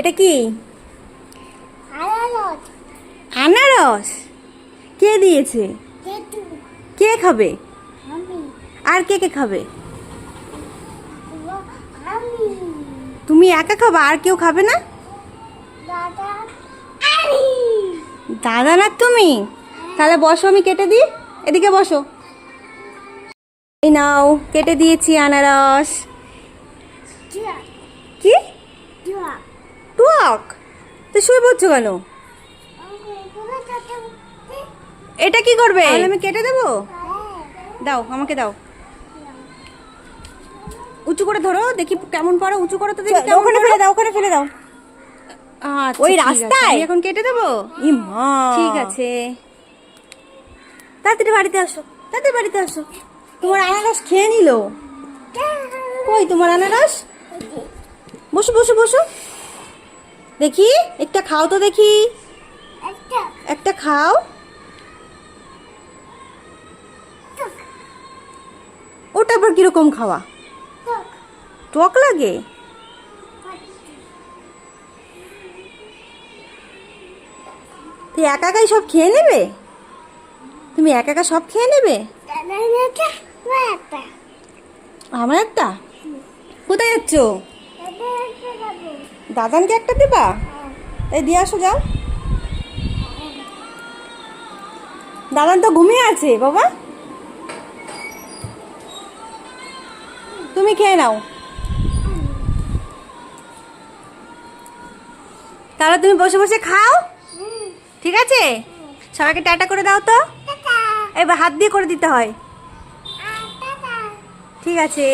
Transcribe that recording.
এটা কি? আনারস। কে দিয়েছে? কে খাবে? আর কে কে খাবে? তুমি একা খাবা আর কেউ খাবে না? দাদা না তুমি? তাহলে বসো আমি কেটে দিই। এদিকে বসো। এই নাও কেটে দিয়েছি আনারস। টুক তো শুয়ে পড়ছো কেন? এটা কি করবে? আমি কেটে দেবো? দাও আমাকে দাও। উঁচু করে ধরো দেখি কেমন পারো উঁচু করো তো দেখি ওখানে ফেলে দাও ওখানে ফেলে দাও। ওই রাস্তায়? এখন কেটে দেবো? ইমা ঠিক আছে। তাড়াতাড়ি বাড়িতে আসো তাড়াতাড়ি বাড়িতে আসো। তোমার আনারস খেয়ে নিল? কই তোমার আনারস? বসো বসো বসো। দেখি একটা খাও তো দেখি। একটা। খাও। ওটা আবার কীরকম খাওয়া? টক। লাগে? তুই একা একাই সব খেয়ে নেবে? তুমি একা একা সব খেয়ে নেবে? আমার একটা? কোথায় যাচ্ছ? দাদানকে একটা দেবা? এই দিয়ে আসো যাও। দাদান তো ঘুমিয়ে আছে বাবা। তুমি খেয়ে নাও। তাহলে তুমি বসে বসে খাও। ঠিক আছে? সবাইকে টাটা করে দাও তো। এবার হাত দিয়ে করে দিতে হয়। ঠিক আছে।